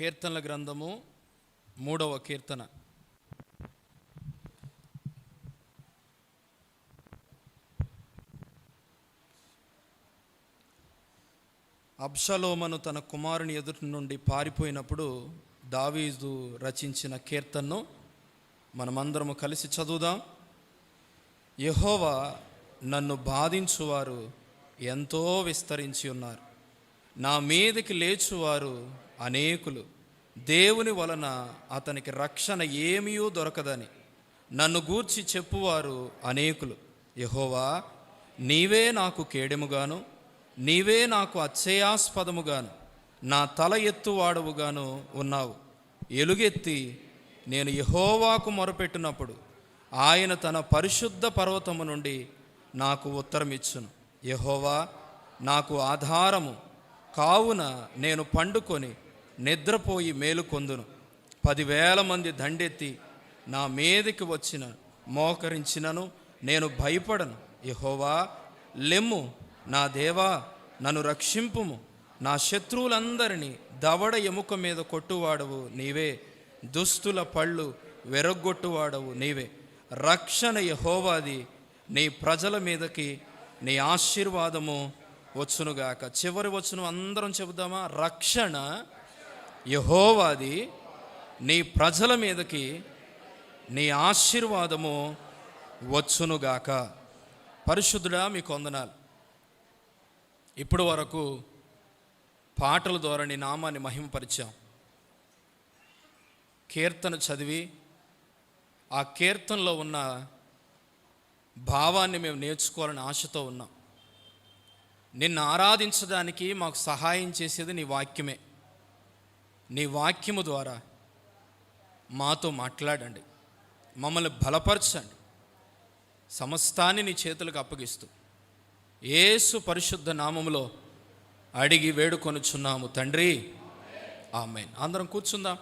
కీర్తనల గ్రంథము మూడవ కీర్తన. అబ్షలోమను తన కుమారుని ఎదుటి నుండి పారిపోయినప్పుడు దావీదు రచించిన కీర్తనను మనమందరము కలిసి చదువుదాం. యహోవా నన్ను బాధించువారు ఎంతో విస్తరించి ఉన్నారు. నా మీదకి లేచువారు అనేకులు. దేవుని వలన అతనికి రక్షణ ఏమీయూ దొరకదని. నన్ను గూర్చి చెప్పువారు అనేకులు. యహోవా నీవే నాకు కేడెముగాను నీవే నాకు అచ్చయాస్పదముగాను నా తల ఎత్తువాడవుగాను ఉన్నావు. ఎలుగెత్తి నేను యహోవాకు మొరపెట్టినప్పుడు ఆయన తన పరిశుద్ధ పర్వతము నుండి నాకు ఉత్తరమిచ్చును. యహోవా నాకు ఆధారము. కావున నేను పండుకొని నిద్రపోయి మేలుకొందును పదివేల మంది దండెత్తి నా మీదకి వచ్చిన మోకరించినను నేను భయపడను. యహోవా లెమ్ము. నా దేవా నన్ను రక్షింపుము. నా శత్రువులందరినీ దవడ ఎముక మీద కొట్టువాడవు నీవే. దుస్తుల పళ్ళు వెరగొట్టువాడవు నీవే. రక్షణ యహోవాది నీ ప్రజల మీదకి నీ ఆశీర్వాదము వచ్చునుగాక. చివరి వచ్చును అందరం చెబుదామా? రక్షణ యహోవాది నీ ప్రజల మీదకి నీ ఆశీర్వాదము వచ్చునుగాక. పరిశుద్ధుడా మీకు వందనాలు. ఇప్పటి వరకు పాటల ద్వారా నీ నామాన్ని మహిమపరిచాం. కీర్తన చదివి ఆ కీర్తనలో ఉన్న భావాన్ని మేము నేర్చుకోవాలని ఆశతో ఉన్నాం. నిన్ను ఆరాధించడానికి మాకు సహాయం చేసేది నీ వాక్యమే. నీ వాక్యము ద్వారా మాతో మాట్లాడండి. మమ్మల్ని బలపరచండి. సమస్తాన్ని నీ చేతులకు అప్పగిస్తూ ఏసు పరిశుద్ధ నామములో అడిగి వేడుకొనుచున్నాము తండ్రి. ఆమెన్. అందరం కూర్చుందాం.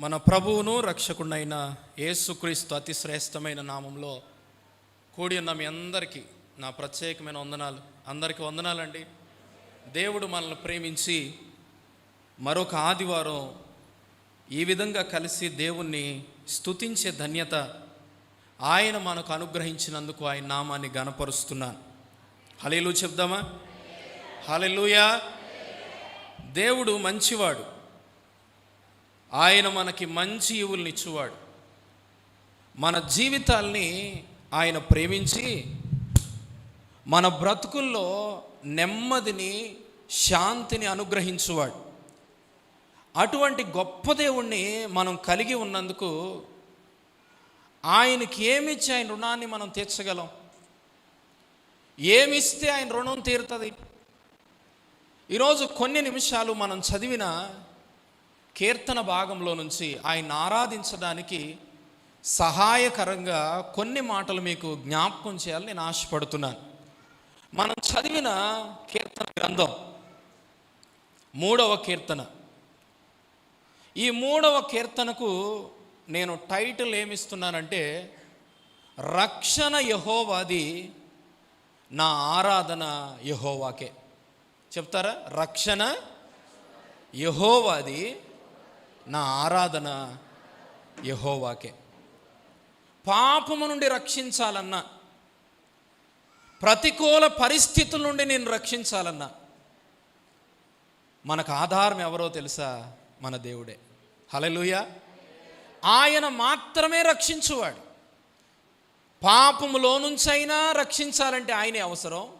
మన ప్రభువును రక్షకుడైన యేసుక్రీస్తు అతి శ్రేష్టమైన నామంలో కూడి ఉన్న మీ అందరికీ నా ప్రత్యేకమైన వందనాలు. అందరికీ వందనాలండి. దేవుడు మనల్ని ప్రేమించి మరొక ఆదివారం ఈ విధంగా కలిసి దేవుణ్ణి స్తుతించే ధన్యత ఆయన మనకు అనుగ్రహించినందుకు ఆయన నామాన్ని గనపరుస్తున్నాను హలేలు చెప్దామా? హలెలుయా దేవుడు మంచివాడు. ఆయన మనకి మంచి ఇవుల్ని ఇచ్చువాడు. మన జీవితాల్ని ఆయన ప్రేమించి మన బ్రతుకుల్లో నెమ్మదిని శాంతిని అనుగ్రహించువాడు. అటువంటి గొప్ప దేవుణ్ణి మనం కలిగి ఉన్నందుకు ఆయనకి ఏమిచ్చి ఆయన రుణాన్ని మనం తీర్చగలం? ఏమిస్తే ఆయన రుణం తీరుతుంది? ఈరోజు కొన్ని నిమిషాలు మనం చదివిన కీర్తన భాగంలో నుంచి ఆయన ఆరాధించడానికి సహాయకరంగా కొన్ని మాటలు మీకు జ్ఞాపకం చేయాలని నేను ఆశపడుతున్నాను. మనం చదివిన కీర్తన గ్రంథం మూడవ కీర్తన. ఈ మూడవ కీర్తనకు నేను టైటిల్ ఏమిస్తున్నానంటే రక్షణ యహోవాది నా ఆరాధన యహోవాకే. చెప్తారా? రక్షణ యహోవాది నా ఆరాధన యహోవాకే. పాపము నుండి రక్షించాలన్నా ప్రతికూల పరిస్థితుల నుండి నేను రక్షించాలన్నా మనకు ఆధారం ఎవరో తెలుసా? మన దేవుడే. హలలుయ ఆయన మాత్రమే రక్షించువాడు. పాపములో నుంచైనా రక్షించాలంటే ఆయనే అవసరం.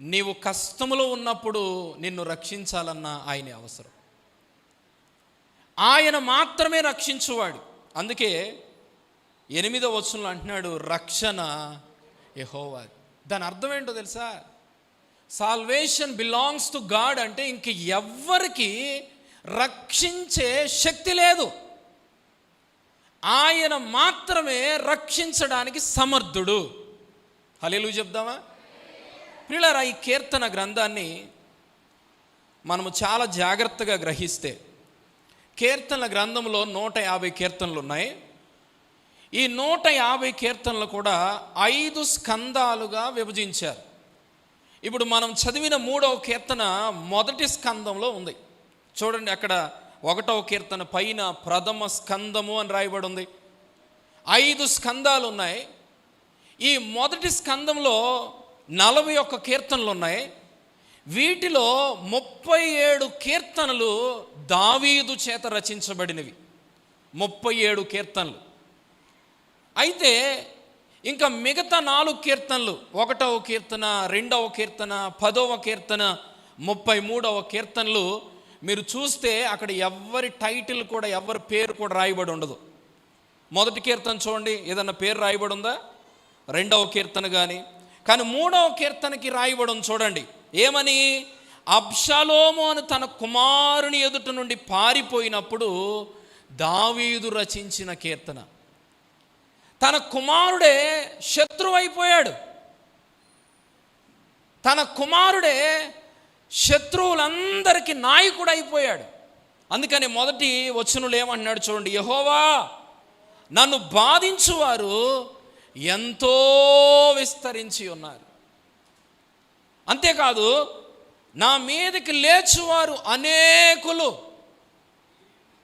నీవు కష్టములో ఉన్నప్పుడు నిన్ను రక్షించాలన్నా ఆయనే అవసరం. ఆయన మాత్రమే రక్షించువాడు. అందుకే ఎనిమిదో వచనంలో అంటున్నాడు రక్షణ యహోవా దాని అర్థం ఏంటో తెలుసా? సాల్వేషన్ బిలాంగ్స్ టు గాడ్ అంటే ఇంక ఎవ్వరికి రక్షించే శక్తి లేదు. ఆయన మాత్రమే రక్షించడానికి సమర్థుడు. హలేలు చెప్దామా? ప్రియులారా ఈ కీర్తన గ్రంథాన్ని మనము చాలా జాగ్రత్తగా గ్రహిస్తే కీర్తనల గ్రంథంలో నూట యాభై కీర్తనలు ఉన్నాయి. ఈ నూట యాభై కీర్తనలు కూడా ఐదు స్కందాలుగా విభజించారు. ఇప్పుడు మనం చదివిన మూడవ కీర్తన మొదటి స్కందంలో ఉంది. చూడండి అక్కడ ఒకటవ కీర్తన పైన ప్రథమ స్కందము అని రాయబడి ఉంది ఐదు స్కందాలు ఉన్నాయి. ఈ మొదటి స్కందంలో నలభై ఒక్క కీర్తనలు ఉన్నాయి. వీటిలో ముప్పై ఏడు కీర్తనలు దావీదు చేత రచించబడినవి. ముప్పై ఏడు కీర్తనలు. అయితే ఇంకా మిగతా నాలుగు కీర్తనలు ఒకటవ కీర్తన రెండవ కీర్తన పదవ కీర్తన ముప్పై మూడవ కీర్తనలు మీరు చూస్తే అక్కడ ఎవరి టైటిల్ కూడా ఎవరి పేరు కూడా రాయబడి ఉండదు. మొదటి కీర్తన చూడండి ఏదన్నా పేరు రాయబడి ఉందా? రెండవ కీర్తన కానీ కానీ మూడవ కీర్తనకి రాయబడి ఉంది చూడండి. ఏమని? అబ్షలోము అని తన కుమారుని ఎదుట నుండి పారిపోయినప్పుడు దావీదు రచించిన కీర్తన. తన కుమారుడే శత్రువైపోయాడు. తన కుమారుడే శత్రువులందరికీ నాయకుడు అయిపోయాడు అందుకని మొదటి వచనులు ఏమంటున్నాడు చూడండి యహోవా నన్ను బాధించువారు ఎంతో విస్తరించి ఉన్నారు. అంతేకాదు నా మీదకి లేచువారు అనేకులు.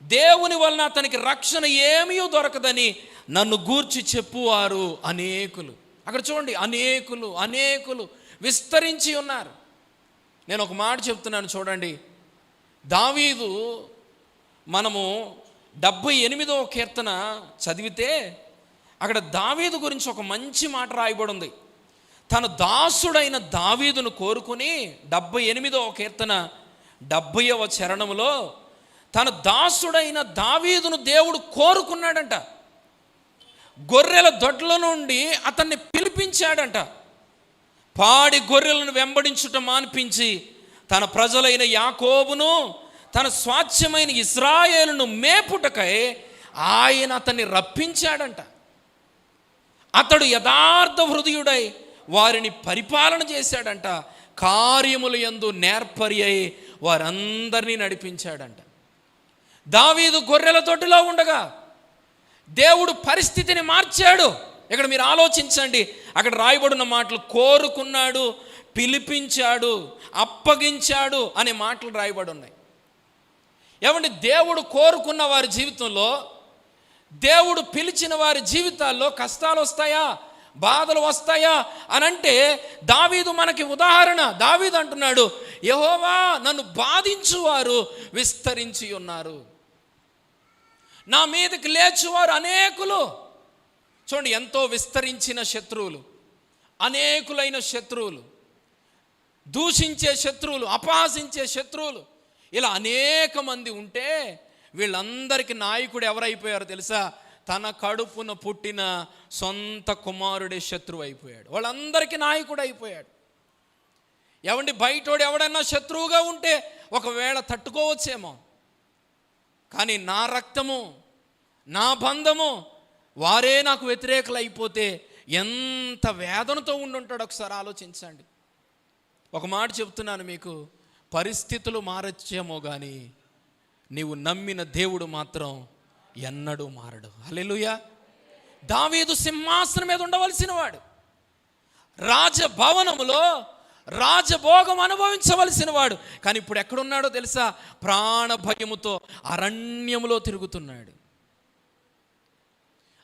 దేవుని వలన అతనికి రక్షణ ఏమీ దొరకదని నన్ను గూర్చి చెప్పువారు అనేకులు. అక్కడ చూడండి అనేకులు అనేకులు విస్తరించి ఉన్నారు. నేను ఒక మాట చెప్తున్నాను చూడండి. దావీదు మనము డెబ్భై ఎనిమిదవ కీర్తన చదివితే అక్కడ దావీదు గురించి ఒక మంచి మాట రాయబడి ఉంది. తన దాసుడైన దావీదును కోరుకుని డెబ్భై ఎనిమిదవ కీర్తన డెబ్భైవ చరణంలో తన దాసుడైన దావీదును దేవుడు కోరుకున్నాడంట. గొర్రెల దొడ్ల నుండి అతన్ని పిలిపించాడంట. పాడి గొర్రెలను వెంబడించుట మాన్పించి తన ప్రజలైన యాకోబును తన స్వాచ్ఛమైన ఇస్రాయేలును మేపుటకై ఆయన అతన్ని రప్పించాడంట. అతడు యథార్థ హృదయుడై వారిని పరిపాలన చేశాడంట. కార్యములు ఎందు నేర్పరి అయి వారందరినీ నడిపించాడంట. దావీదు గొర్రెల తొట్టులో ఉండగా దేవుడు పరిస్థితిని మార్చాడు. ఇక్కడ మీరు ఆలోచించండి. అక్కడ రాయబడిన మాటలు కోరుకున్నాడు పిలిపించాడు అప్పగించాడు అనే మాటలు రాయబడి ఉన్నాయి. ఏమండి? దేవుడు కోరుకున్న వారి జీవితంలో దేవుడు పిలిచిన వారి జీవితాల్లో కష్టాలు వస్తాయా? బాధలు వస్తాయా అని అంటే దావీదు మనకి ఉదాహరణ. దావీదు అంటున్నాడు యహోవా నన్ను బాధించువారు విస్తరించి ఉన్నారు. నా మీదకి లేచువారు అనేకులు. చూడండి ఎంతో విస్తరించిన శత్రువులు అనేకులైన శత్రువులు దూషించే శత్రువులు అపహాసించే శత్రువులు. ఇలా అనేక మంది ఉంటే వీళ్ళందరికీ నాయకుడు ఎవరైపోయారో తెలుసా? తన కడుపున పుట్టిన సొంత కుమారుడే శత్రువు అయిపోయాడు. వాళ్ళందరికీ నాయకుడు అయిపోయాడు. ఎవండి బయటోడు ఎవడన్నా శత్రువుగా ఉంటే ఒకవేళ తట్టుకోవచ్చేమో. కానీ నా రక్తము నా బంధము వారే నాకు వ్యతిరేకులు అయిపోతే ఎంత వేదనతో ఉండుంటాడు ఒకసారి ఆలోచించండి. ఒక మాట చెప్తున్నాను మీకు పరిస్థితులు మారచ్చేమో కానీ నీవు నమ్మిన దేవుడు మాత్రం ఎన్నడూ మారడు. హల్లెలూయా. దావీదు సింహాసనం మీద ఉండవలసిన వాడు రాజభవనములో రాజభోగం అనుభవించవలసిన వాడు కానీ ఇప్పుడు ఎక్కడున్నాడో తెలుసా? ప్రాణ భయముతో అరణ్యములో తిరుగుతున్నాడు.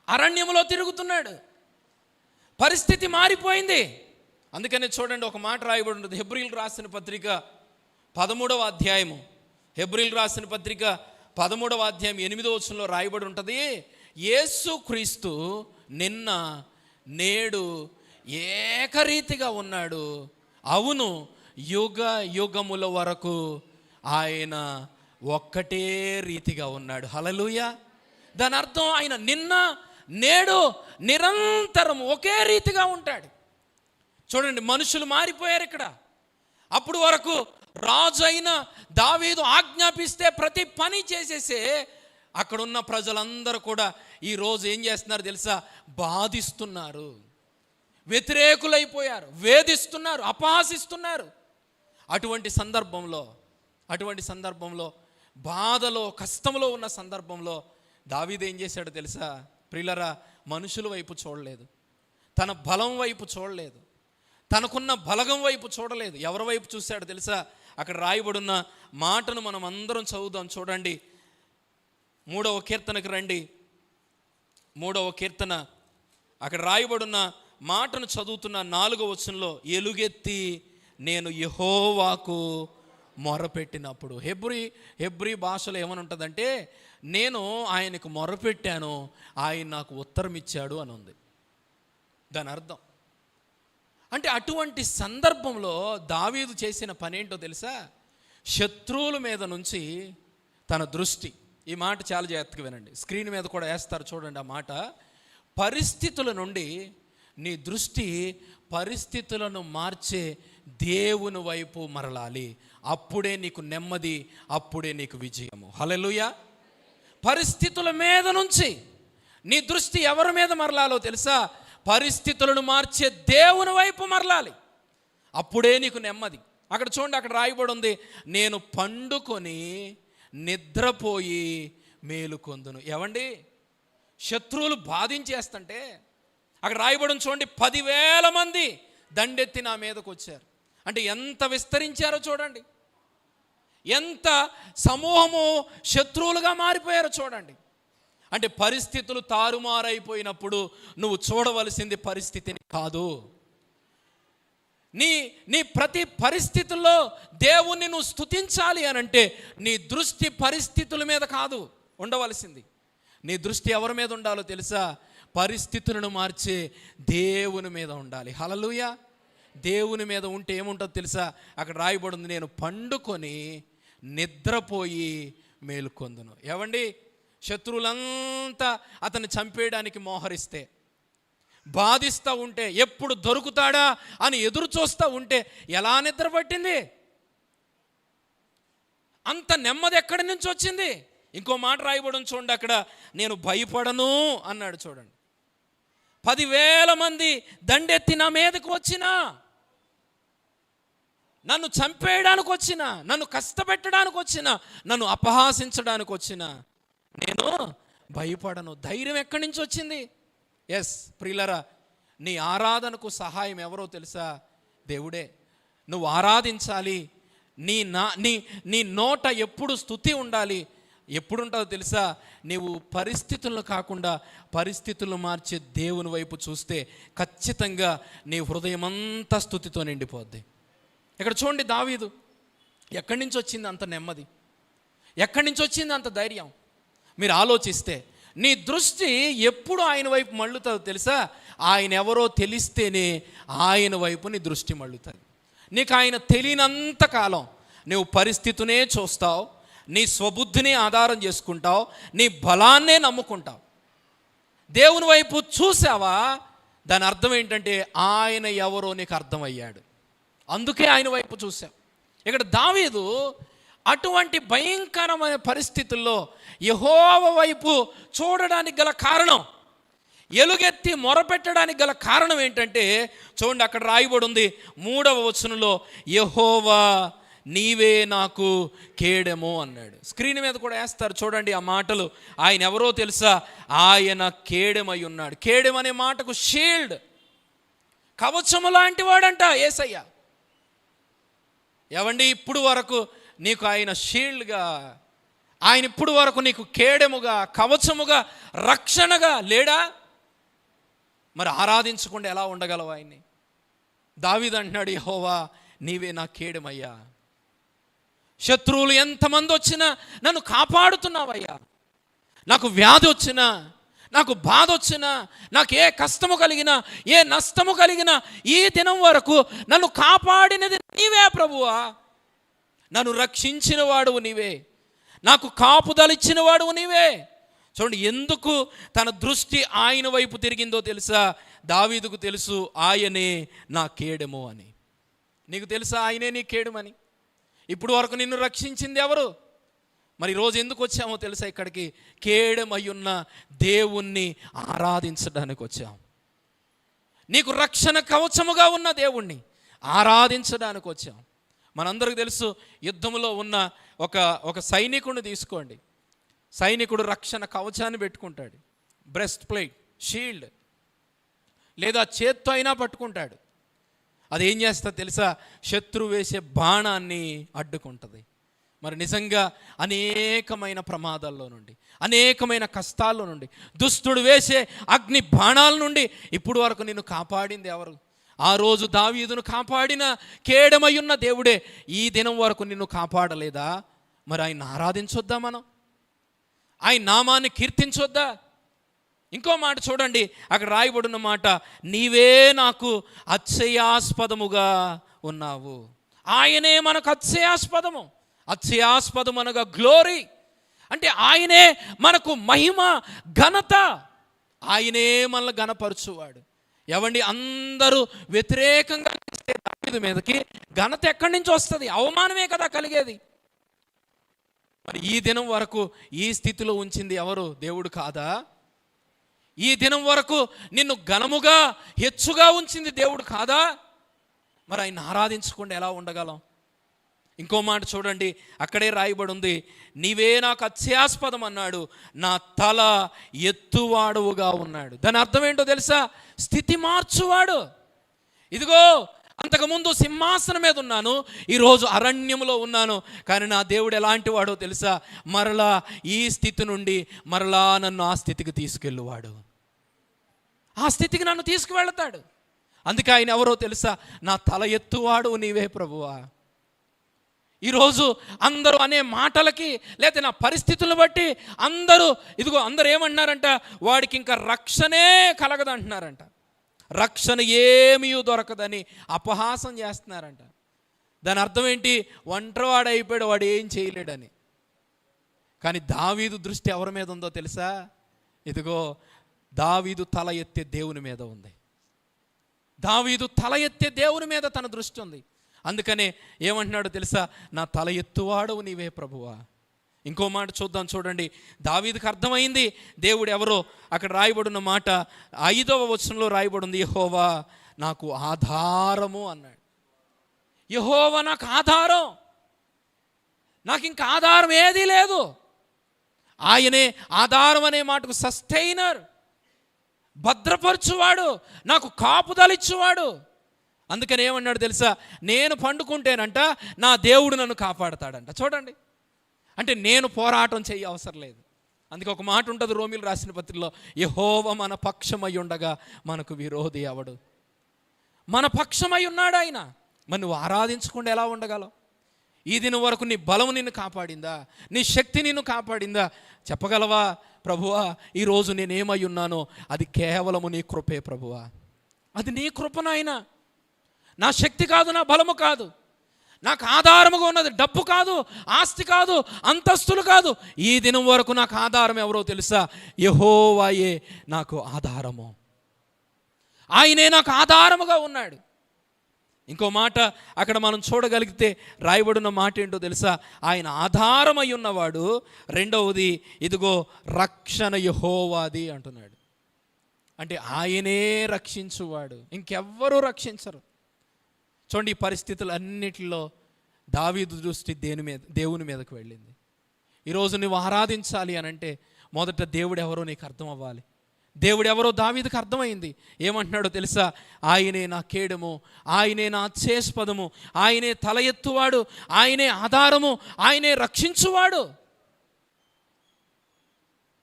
అరణ్యములో తిరుగుతున్నాడు. పరిస్థితి మారిపోయింది. అందుకనే చూడండి ఒక మాట రాయబడి ఉంటుంది. హెబ్రిల్ రాసిన పత్రిక పదమూడవ అధ్యాయము. హెబ్రిల్ రాసిన పత్రిక పదమూడవ అధ్యాయం ఎనిమిదో వచనంలో రాయబడి ఉంటుంది యేసు క్రీస్తు నిన్న నేడు ఏకరీతిగా ఉన్నాడు. అవును యుగ యుగముల వరకు ఆయన ఒక్కటే రీతిగా ఉన్నాడు. హలలుయ దాని అర్థం ఆయన నిన్న నేడు నిరంతరం ఒకే రీతిగా ఉంటాడు. చూడండి మనుషులు మారిపోయారు ఇక్కడ. అప్పుడు వరకు రాజు అయిన దావీదు ఆజ్ఞాపిస్తే ప్రతి పని చేసేసే అక్కడున్న ప్రజలందరూ కూడా ఈ రోజు ఏం చేస్తున్నారు తెలుసా? బాధిస్తున్నారు. వ్యతిరేకులైపోయారు వేధిస్తున్నారు అపహాసిస్తున్నారు. అటువంటి సందర్భంలో అటువంటి సందర్భంలో బాధలో కష్టంలో ఉన్న సందర్భంలో దావీదు ఏం చేశాడో తెలుసా? ప్రిలరా మనుషుల వైపు చూడలేదు. తన బలం వైపు చూడలేదు. తనకున్న బలగం వైపు చూడలేదు. ఎవరి వైపు చూశాడు తెలుసా? అక్కడ రాయబడున్న మాటను మనం అందరం చదువుదాం. చూడండి. మూడవ కీర్తనకు రండి. మూడవ కీర్తన. అక్కడ రాయబడున్న మాటను చదువుతున్న నాలుగవ వచనంలో ఎలుగెత్తి నేను యహోవాకు మొరపెట్టినప్పుడు. హెబ్రి హెబ్రి భాషలో ఏమని ఉంటుందంటే నేను ఆయనకు మొరపెట్టాను ఆయన నాకు ఉత్తరం ఇచ్చాడు అని ఉంది. దాని అర్థం. అంటే అటువంటి సందర్భంలో దావీదు చేసిన పనేంటో తెలుసా? శత్రువుల మీద నుంచి తన దృష్టి. ఈ మాట చాలా జాగ్రత్తగా వినండి. స్క్రీన్ మీద కూడా వేస్తారు చూడండి ఆ మాట. పరిస్థితుల నుండి నీ దృష్టి పరిస్థితులను మార్చే దేవుని వైపు మరలాలి. అప్పుడే నీకు నెమ్మది అప్పుడే నీకు విజయము. హలలుయ పరిస్థితుల మీద నుంచి నీ దృష్టి ఎవరి మీద మరలాలో తెలుసా? పరిస్థితులను మార్చే దేవుని వైపు మరలాలి. అప్పుడే నీకు నెమ్మది. అక్కడ చూడండి అక్కడ రాయబడి ఉంది నేను పండుకొని నిద్రపోయి మేలుకొందును ఏమండి? శత్రువులు బాధించేస్తుంటే అక్కడ రాయబడి చూడండి పదివేల మంది దండెత్తి నా మీదకు వచ్చారు అంటే ఎంత విస్తరించారో చూడండి. ఎంత సమూహము శత్రువులుగా మారిపోయారో చూడండి. అంటే పరిస్థితులు తారుమారైపోయినప్పుడు నువ్వు చూడవలసింది పరిస్థితిని కాదు. నీ నీ ప్రతి పరిస్థితుల్లో దేవుణ్ణి నువ్వు స్థుతించాలి అని అంటే నీ దృష్టి పరిస్థితుల మీద కాదు ఉండవలసింది. నీ దృష్టి ఎవరి మీద ఉండాలో తెలుసా? పరిస్థితులను మార్చే దేవుని మీద ఉండాలి. హలలుయ దేవుని మీద ఉంటే ఏముంటుందో తెలుసా? అక్కడ రాయబడి ఉంది నేను పండుకొని నిద్రపోయి మేలుకొందును. ఏమండి శత్రువులంతా అతన్ని చంపేయడానికి మోహరిస్తే బాధిస్తూ ఉంటే ఎప్పుడు దొరుకుతాడా అని ఎదురు చూస్తూ ఉంటే ఎలా నిద్ర పట్టింది? అంత నెమ్మది ఎక్కడి నుంచి వచ్చింది? ఇంకో మాట రాయబడం చూడండి అక్కడ నేను భయపడను అన్నాడు చూడండి. పదివేల మంది దండెత్తి నా మీదకు వచ్చినా నన్ను చంపేయడానికి వచ్చిన నన్ను కష్టపెట్టడానికి వచ్చిన నన్ను అపహాసించడానికి వచ్చిన నేను భయపడను. ధైర్యం ఎక్కడి నుంచి వచ్చింది? ఎస్ ప్రిలరా నీ ఆరాధనకు సహాయం ఎవరో తెలుసా? దేవుడే. నువ్వు ఆరాధించాలి. నీ నా నీ నీ నోట ఎప్పుడు స్థుతి ఉండాలి. ఎప్పుడు ఉంటుందో తెలుసా? నీవు పరిస్థితులను కాకుండా పరిస్థితులు మార్చే దేవుని వైపు చూస్తే ఖచ్చితంగా నీ హృదయం అంతా స్థుతితో నిండిపోద్ది. ఇక్కడ చూడండి దావీదు. ఎక్కడి నుంచి వచ్చింది అంత నెమ్మది? ఎక్కడి నుంచి వచ్చింది అంత ధైర్యం? మీరు ఆలోచిస్తే నీ దృష్టి ఎప్పుడు ఆయన వైపు మళ్ళుతుందో తెలుసా? ఆయన ఎవరో తెలిస్తేనే ఆయన వైపు నీ దృష్టి మళ్ళుతుంది. నీకు ఆయన తెలియనంత కాలం నువ్వు పరిస్థితినే చూస్తావు నీ స్వబుద్ధిని ఆధారం చేసుకుంటావు నీ బలాన్నే నమ్ముకుంటావు. దేవుని వైపు చూసావా? దాని అర్థం ఏంటంటే ఆయన ఎవరో నీకు అర్థమయ్యాడు. అందుకే ఆయన వైపు చూసావు. ఇక్కడ దావీదు అటువంటి భయంకరమైన పరిస్థితుల్లో యహోవ వైపు చూడడానికి గల కారణం ఎలుగెత్తి మొరపెట్టడానికి గల కారణం ఏంటంటే చూడండి అక్కడ రాయబడి ఉంది మూడవ వచనంలో యహోవా నీవే నాకు కేడెమో అన్నాడు. స్క్రీన్ మీద కూడా వేస్తారు చూడండి ఆ మాటలు. ఆయన ఎవరో తెలుసా? ఆయన కేడెమై ఉన్నాడు. కేడెమనే మాటకు షీల్డ్. కవచము లాంటి వాడంట ఏసయ్య. ఏవండి ఇప్పుడు వరకు నీకు ఆయన షీల్డ్గా ఆయన ఇప్పుడు వరకు నీకు కేడెముగా కవచముగా రక్షణగా లేడా? మరి ఆరాధించకుండా ఎలా ఉండగలవు ఆయన్ని? దావీదు అంటున్నాడు హోవా నీవే నా కేడమయ్యా. శత్రువులు ఎంతమంది వచ్చినా నన్ను కాపాడుతున్నావయ్యా. నాకు వ్యాధి వచ్చినా నాకు బాధ వచ్చినా నాకు ఏ కష్టము కలిగినా ఏ నష్టము కలిగినా ఈ దినం వరకు నన్ను కాపాడినది నీవే ప్రభువా. నన్ను రక్షించిన వాడువు నీవే. నాకు కాపుదలిచ్చిన వాడువు నీవే. చూడండి ఎందుకు తన దృష్టి ఆయన వైపు తిరిగిందో తెలుసా? దావీదుకు తెలుసు ఆయనే నా కేడము అని. నీకు తెలుసా ఆయనే నీ కేడుమని ఇప్పుడు వరకు నిన్ను రక్షించింది ఎవరు? మరి రోజు ఎందుకు వచ్చామో తెలుసా ఇక్కడికి? కేడమయ్యున్న దేవుణ్ణి ఆరాధించడానికి వచ్చాం. నీకు రక్షణ కవచముగా ఉన్న దేవుణ్ణి ఆరాధించడానికి వచ్చాం. మనందరికి తెలుసు యుద్ధంలో ఉన్న ఒక ఒక సైనికుడిని తీసుకోండి. సైనికుడు రక్షణ కవచాన్ని పెట్టుకుంటాడు. బ్రెస్ట్ ప్లేట్ షీల్డ్ లేదా చేత్తో అయినా పట్టుకుంటాడు. అది ఏం చేస్తా తెలుసా? శత్రువు వేసే బాణాన్ని అడ్డుకుంటుంది. మరి నిజంగా అనేకమైన ప్రమాదాల్లో నుండి అనేకమైన కష్టాల్లో నుండి దుష్టుడు వేసే అగ్ని బాణాల నుండి ఇప్పుడు వరకు నిన్ను కాపాడింది ఎవరు? ఆ రోజు దావీదును కాపాడిన కేడమయ్యున్న దేవుడే ఈ దినం వరకు నిన్ను కాపాడలేదా? మరి ఆయన ఆరాధించొద్దా మనం? ఆయన నామాన్ని కీర్తించొద్దా? ఇంకో మాట చూడండి అక్కడ రాయబడిన మాట నీవే నాకు అత్యయాస్పదముగా ఉన్నావు. ఆయనే మనకు అత్యయాస్పదము అత్యయాస్పదం అనగా గ్లోరీ అంటే ఆయనే మనకు మహిమ ఘనత. ఆయనే మనల్ని ఘనపరచువాడు. ఎవండి? అందరూ వ్యతిరేకంగా చేస్తే దావీదు మీదకి ఘనత ఎక్కడి నుంచి వస్తుంది? అవమానమే కదా కలిగేది. మరి ఈ దినం వరకు ఈ స్థితిలో ఉంచింది ఎవరు? దేవుడు కాదా? ఈ దినం వరకు నిన్ను ఘనముగా హెచ్చుగా ఉంచింది దేవుడు కాదా? మరి ఆయన ఆరాధించకుండా ఎలా ఉండగలం? ఇంకో మాట చూడండి అక్కడే రాయబడి ఉంది నీవే నాకు అత్యాస్పదం అన్నాడు. నా తల ఎత్తువాడువుగా ఉన్నాడు. దాని అర్థం ఏంటో తెలుసా? స్థితి మార్చువాడు. ఇదిగో అంతకుముందు సింహాసనం మీద ఉన్నాను ఈరోజు అరణ్యంలో ఉన్నాను కానీ నా దేవుడు ఎలాంటి వాడో తెలుసా? మరలా ఈ స్థితి నుండి మరలా నన్ను ఆ స్థితికి తీసుకెళ్ళువాడు. ఆ స్థితికి నన్ను తీసుకువెళతాడు. అందుకే ఆయన ఎవరో తెలుసా? నా తల ఎత్తువాడు నీవే ప్రభువా. ఈరోజు అందరూ అనే మాటలకి లేదా నా పరిస్థితులను బట్టి అందరూ ఇదిగో అందరు ఏమంటున్నారంట వాడికి ఇంకా రక్షణే కలగదంటున్నారంట రక్షణ ఏమీ దొరకదని అపహాసం చేస్తున్నారంట. దాని అర్థం ఏంటి? ఒంటరివాడు అయిపోయాడు వాడు ఏం చేయలేడని. కానీ దావీదు దృష్టి ఎవరి మీద ఉందో తెలుసా? ఇదిగో దావీదు తల ఎత్తే దేవుని మీద ఉంది. దావీదు తల ఎత్తే దేవుని మీద తన దృష్టి ఉంది. అందుకనే ఏమంటున్నాడో తెలుసా? నా తల ఎత్తువాడవు నీవే ప్రభువా. ఇంకో మాట చూద్దాం చూడండి. దావీదికి అర్థమైంది. దేవుడు ఎవరో అక్కడ రాయబడిన మాట ఐదవ వచనంలో రాయబడింది. యహోవా నాకు ఆధారము అన్నాడు. యహోవా నాకు ఆధారం. నాకు ఇంకా ఆధారం ఏదీ లేదు. ఆయనే ఆధారం అనే మాటకు సస్టైనర్ భద్రపరచువాడు. నాకు కాపుదలిచ్చువాడు. అందుకని ఏమన్నాడు తెలుసా? నేను పండుకుంటేనంట నా దేవుడు నన్ను కాపాడతాడంట. చూడండి. అంటే నేను పోరాటం చేయ అవసరం లేదు. అందుకే ఒక మాట ఉంటుంది రోమిలు రాసిన పత్రికలో యహోవ మన పక్షమై ఉండగా మనకు విరోధి అవడు మన పక్షమై ఉన్నాడు ఆయన. మరి నువ్వు ఆరాధించకుండా ఎలా ఉండగలవు? ఈ దిన వరకు నీ బలము నిన్ను కాపాడిందా? నీ శక్తి నిన్ను కాపాడిందా? చెప్పగలవా? ప్రభువా ఈరోజు నేనేమై ఉన్నానో అది కేవలము నీ కృపే ప్రభువా. అది నీ కృపనాయనా నా శక్తి కాదు నా బలము కాదు. నాకు ఆధారముగా ఉన్నది డబ్బు కాదు ఆస్తి కాదు అంతస్తులు కాదు. ఈ దినం వరకు నాకు ఆధారం ఎవరో తెలుసా? యహోవాయే నాకు ఆధారము. ఆయనే నాకు ఆధారముగా ఉన్నాడు. ఇంకో మాట అక్కడ మనం చూడగలిగితే రాయబడిన మాట ఏంటో తెలుసా? ఆయన ఆధారమై ఉన్నవాడు రెండవది ఇదిగో రక్షణ యహోవాది అంటున్నాడు. అంటే ఆయనే రక్షించువాడు. ఇంకెవ్వరూ రక్షించరు. చూడండి ఈ పరిస్థితులు అన్నిటిలో దావీదు దృష్టి దేని మీద దేవుని మీదకు వెళ్ళింది. ఈరోజు నువ్వు ఆరాధించాలి అని అంటే మొదట దేవుడు ఎవరో నీకు అర్థం అవ్వాలి. దేవుడు ఎవరో దావీదుకు అర్థమైంది. ఏమంటున్నాడో తెలుసా? ఆయనే నా కేడము ఆయనే నా చేస్పదము ఆయనే తల ఎత్తువాడు ఆయనే ఆధారము ఆయనే రక్షించువాడు.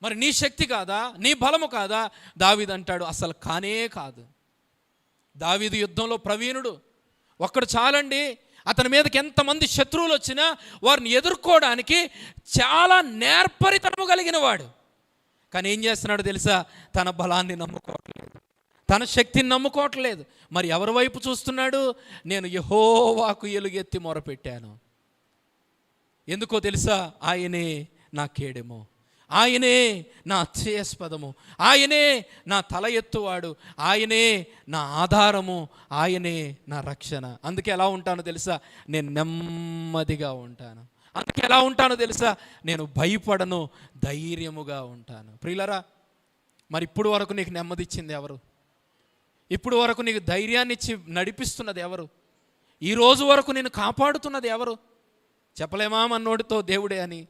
మరి నీ శక్తి కాదా? నీ బలము కాదా? దావీదు అంటాడు అసలు కానే కాదు. దావీదు యుద్ధంలో ప్రవీణుడు. ఒక్కడు చాలండి. అతని మీదకి ఎంతమంది శత్రువులు వచ్చినా వారిని ఎదుర్కోవడానికి చాలా నేర్పరితనము కలిగిన వాడు కానీ ఏం చేస్తున్నాడు తెలుసా? తన బలాన్ని నమ్ముకోవట్లేదు. తన శక్తిని నమ్ముకోవట్లేదు. మరి ఎవరి వైపు చూస్తున్నాడు? నేను యహోవాకు ఎలుగెత్తి మొరపెట్టాను. ఎందుకో తెలుసా? ఆయనే నా కేడేమో. ఆయనే నా అత్యస్పదము ఆయనే నా తల ఎత్తువాడు. ఆయనే నా ఆధారము. ఆయనే నా రక్షణ. అందుకే ఎలా ఉంటానో తెలుసా? నేను నెమ్మదిగా ఉంటాను. అందుకే ఎలా ఉంటానో తెలుసా? నేను భయపడను ధైర్యముగా ఉంటాను. ప్రియులరా మరి ఇప్పుడు వరకు నీకు నెమ్మది ఇచ్చింది ఎవరు? ఇప్పుడు వరకు నీకు ధైర్యాన్ని ఇచ్చి నడిపిస్తున్నది ఎవరు? ఈ రోజు వరకు నేను కాపాడుతున్నది ఎవరు? చెప్పలేమా మన్నోడితో దేవుడే అని?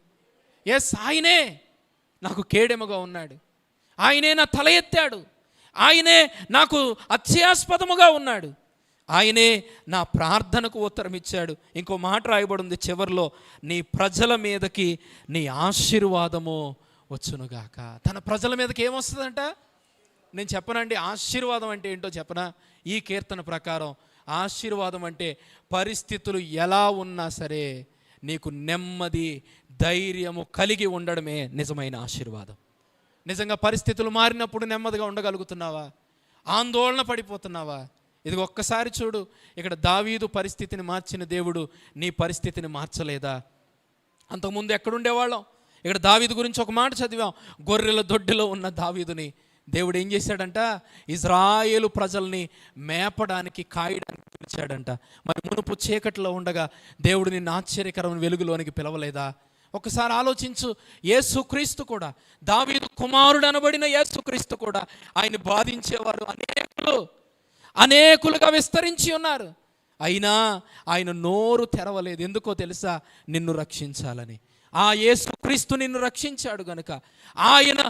ఏ సాయినే! నాకు కేడెముగా ఉన్నాడు. ఆయనే నా తల ఎత్తాడు. ఆయనే నాకు అత్యాస్పదముగా ఉన్నాడు. ఆయనే నా ప్రార్థనకు ఉత్తరం ఇచ్చాడు. ఇంకో మాట రాయబడి ఉంది చివరిలో నీ ప్రజల మీదకి నీ ఆశీర్వాదము వచ్చునుగాక. తన ప్రజల మీదకి ఏమొస్తుందంట? నేను చెప్పనండి ఆశీర్వాదం అంటే ఏంటో చెప్పనా? ఈ కీర్తన ప్రకారం ఆశీర్వాదం అంటే పరిస్థితులు ఎలా ఉన్నా సరే నీకు నెమ్మది ధైర్యము కలిగి ఉండడమే నిజమైన ఆశీర్వాదం. నిజంగా పరిస్థితులు మారినప్పుడు నెమ్మదిగా ఉండగలుగుతున్నావా? ఆందోళన పడిపోతున్నావా? ఇది ఒక్కసారి చూడు ఇక్కడ దావీదు పరిస్థితిని మార్చిన దేవుడు నీ పరిస్థితిని మార్చలేదా? అంతకుముందు ఎక్కడుండేవాళ్ళం? ఇక్కడ దావీదు గురించి ఒక మాట చదివాం గొర్రెల దొడ్డిలో ఉన్న దావీదుని. దేవుడు ఏం చేశాడంట? ఇజ్రాయేలు ప్రజల్ని మేపడానికి కాయడానికి పిలిచాడంట. మరి మునుపు చీకట్లో ఉండగా దేవుడు నిన్ను ఆశ్చర్యకరమైన వెలుగులోనికి పిలవలేదా? ఒకసారి ఆలోచించు. యేసుక్రీస్తు కూడా దావీదు కుమారుడు అనబడిన యేసుక్రీస్తు కూడా ఆయన బాధించేవారు అనేకులు అనేకులుగా విస్తరించి ఉన్నారు. అయినా ఆయన నోరు తెరవలేదు. ఎందుకో తెలుసా? నిన్ను రక్షించాలని. ఆ యేసుక్రీస్తు నిన్ను రక్షించాడు గనుక. ఆయన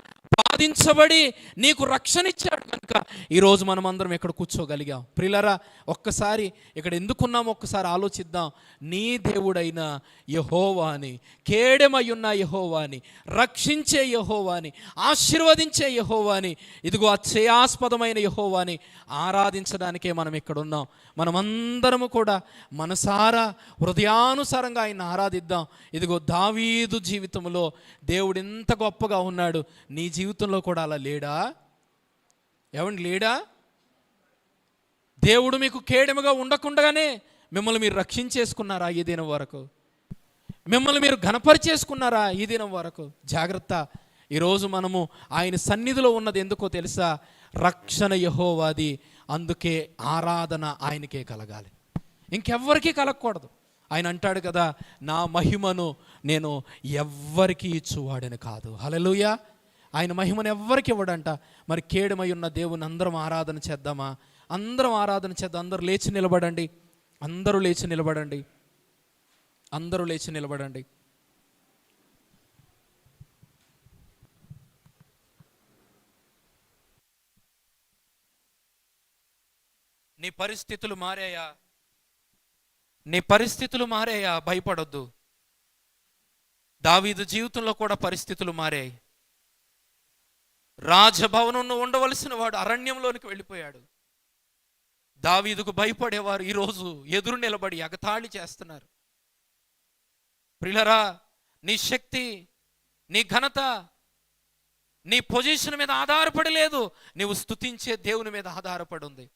బాధించబడి నీకు రక్షణ ఇచ్చాడు కనుక ఈరోజు మనం అందరం ఇక్కడ కూర్చోగలిగాం. ప్రిలరా ఒక్కసారి ఇక్కడ ఎందుకున్నాము ఒక్కసారి ఆలోచిద్దాం. నీ దేవుడైన యహోవాని కేడెమయ్యున్న యహోవాని రక్షించే యహోవాని ఆశీర్వదించే యహోవాని ఇదిగో అత్యయాస్పదమైన యహోవాని ఆరాధించడానికే మనం ఇక్కడ ఉన్నాం. మనమందరము కూడా మనసారా హృదయానుసారంగా ఆయన ఆరాధిద్దాం. ఇదిగో దావీదు జీవితంలో దేవుడు ఎంత గొప్పగా ఉన్నాడు. నీ జీవితంలో కూడా అలా లేడా? ఏమండి లేడా? దేవుడు మీకు కేడముగా ఉండకుండానే మిమ్మల్ని మీరు రక్షించేసుకున్నారా ఈ దినం వరకు? మిమ్మల్ని మీరు ఘనపరిచేసుకున్నారా ఈ దినం వరకు? జాగ్రత్త. ఈరోజు మనము ఆయన సన్నిధిలో ఉన్నది ఎందుకో తెలుసా? రక్షణ యహోవాది. అందుకే ఆరాధన ఆయనకే కలగాలి. ఇంకెవ్వరికీ కలగకూడదు. ఆయన అంటాడు కదా నా మహిమను నేను ఎవ్వరికీ ఇచ్చువాడని కాదు. హలలుయా ఆయన మహిమను ఎవ్వరికి ఇవ్వడంట. మరి కేడుమై ఉన్న దేవుని అందరం ఆరాధన చేద్దామా? అందరం ఆరాధన చేద్దాం. అందరూ లేచి నిలబడండి. అందరూ లేచి నిలబడండి. అందరూ లేచి నిలబడండి. నీ పరిస్థితులు మారాయా? నీ పరిస్థితులు మారాయా? భయపడొద్దు. దావీదు జీవితంలో కూడా పరిస్థితులు మారాయి. రాజభవనంలో ఉండవలసిన వాడు అరణ్యంలోనికి వెళ్ళిపోయాడు. దావీదుకు భయపడేవారు ఈరోజు ఎదురు నిలబడి ఎగతాళి చేస్తున్నారు. ప్రిలరా నీ శక్తి నీ ఘనత నీ పొజిషన్ మీద ఆధారపడి లేదు. నీవు స్తుతించే దేవుని మీద ఆధారపడి ఉంది.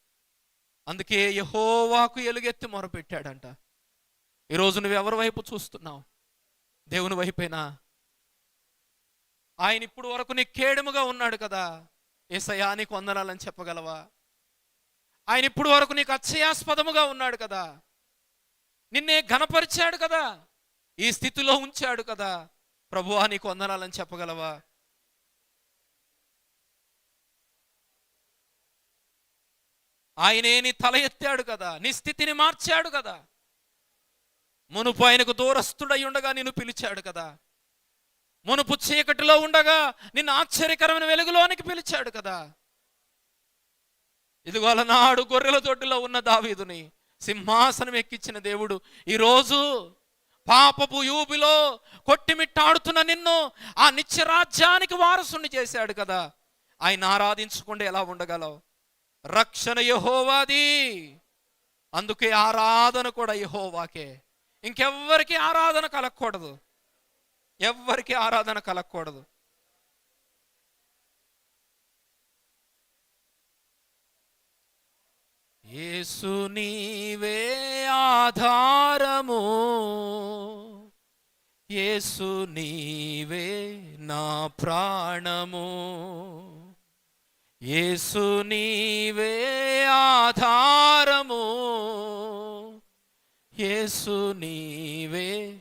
అందుకే యహోవాకు ఎలుగెత్తి మొరపెట్టాడంట. ఈరోజు నువ్వు ఎవరి వైపు చూస్తున్నావు? దేవుని వైపైనా? ఆయన ఇప్పుడు వరకు నీ కేడుముగా ఉన్నాడు కదా. ఏసయ్యా నీకు వందనాలని చెప్పగలవా? ఆయన ఇప్పుడు వరకు నీకు అక్షయాస్పదముగా ఉన్నాడు కదా. నిన్నే ఘనపరిచాడు కదా. ఈ స్థితిలో ఉంచాడు కదా. ప్రభువా నీకు వందనాలని చెప్పగలవా? ఆయనే నీ తల ఎత్తాడు కదా. నీ స్థితిని మార్చాడు కదా. మునుపు ఆయనకు దూరస్తుడై ఉండగా నిన్ను పిలిచాడు కదా. మునుపు చీకటిలో ఉండగా నిన్ను ఆశ్చర్యకరమైన వెలుగులోనికి పిలిచాడు కదా. ఇదిగో అలనాడు గొర్రెల తొడ్డులో ఉన్న దావీదుని సింహాసనం ఎక్కించిన దేవుడు ఈరోజు పాపపు యూబిలో కొట్టిమిట్టాడుతున్న నిన్ను ఆ నిత్యరాజ్యానికి వారసుని చేశాడు కదా. ఆయన ఆరాధించకుండా ఎలా ఉండగలవు? రక్షణ యహోవాది. అందుకే ఆరాధన కూడా యహోవాకే. ఇంకెవ్వరికి ఆరాధన కలగకూడదు. ఎవ్వరికి ఆరాధన కలగకూడదు. యేసు నీవే ఆధారము. యేసు నీవే నా ప్రాణము. యేసు నీవే ఆధారము. యేసు నీవే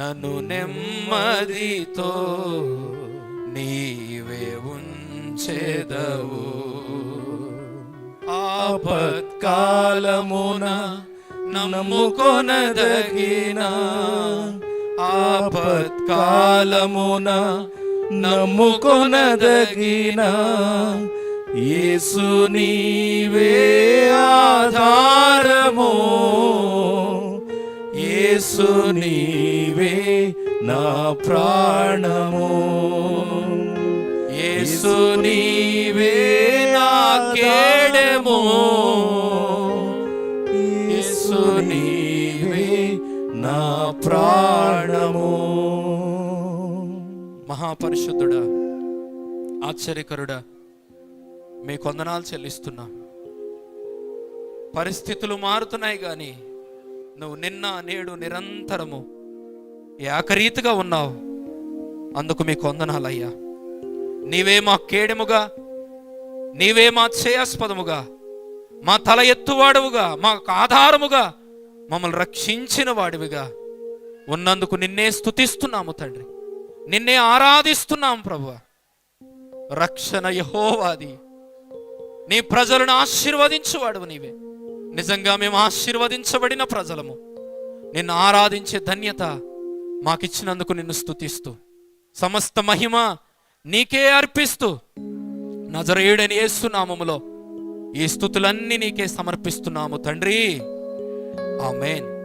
నన్ను నెమ్మదితో నీవే ఉంచెదవు. ఆపత్కాలమున నమ్ముకొనదగిన ఆపత్కాలమున నమ్ముకొనదగిన యేసు నీవే ఆధారము. యేసు నీవే నా ప్రాణము. యేసు నీవే నా కేడము. యేసు నీవే నా ప్రాణము. మహాపరిశుద్ధుడా ఆశ్చర్యకరుడా మీ కొందనాలు చెల్లిస్తున్నా. పరిస్థితులు మారుతున్నాయి కానీ నువ్వు నిన్న నేడు నిరంతరము ఏకరీతిగా ఉన్నావు. అందుకు మీ కొందనాలయ్యా నీవే మా కేడెముగా నీవే మా చేయాస్పదముగా మా తల ఎత్తువాడువుగా మాకు ఆధారముగా మమ్మల్ని రక్షించిన వాడివిగా. ఉన్నందుకు నిన్నే స్థుతిస్తున్నాము తండ్రి. నిన్నే ఆరాధిస్తున్నాం ప్రభు రక్షణ యహోవాది. నీ ప్రజలను ఆశీర్వదించువాడు నీవే. నిజంగా మేము ఆశీర్వదించబడిన ప్రజలము. నిన్ను ఆరాధించే ధన్యత మాకిచ్చినందుకు నిన్ను స్థుతిస్తూ సమస్త మహిమ నీకే అర్పిస్తూ నజరేయుడని ఏస్తున్నామములో ఈ స్థుతులన్నీ నీకే సమర్పిస్తున్నాము తండ్రి. ఆమెన్.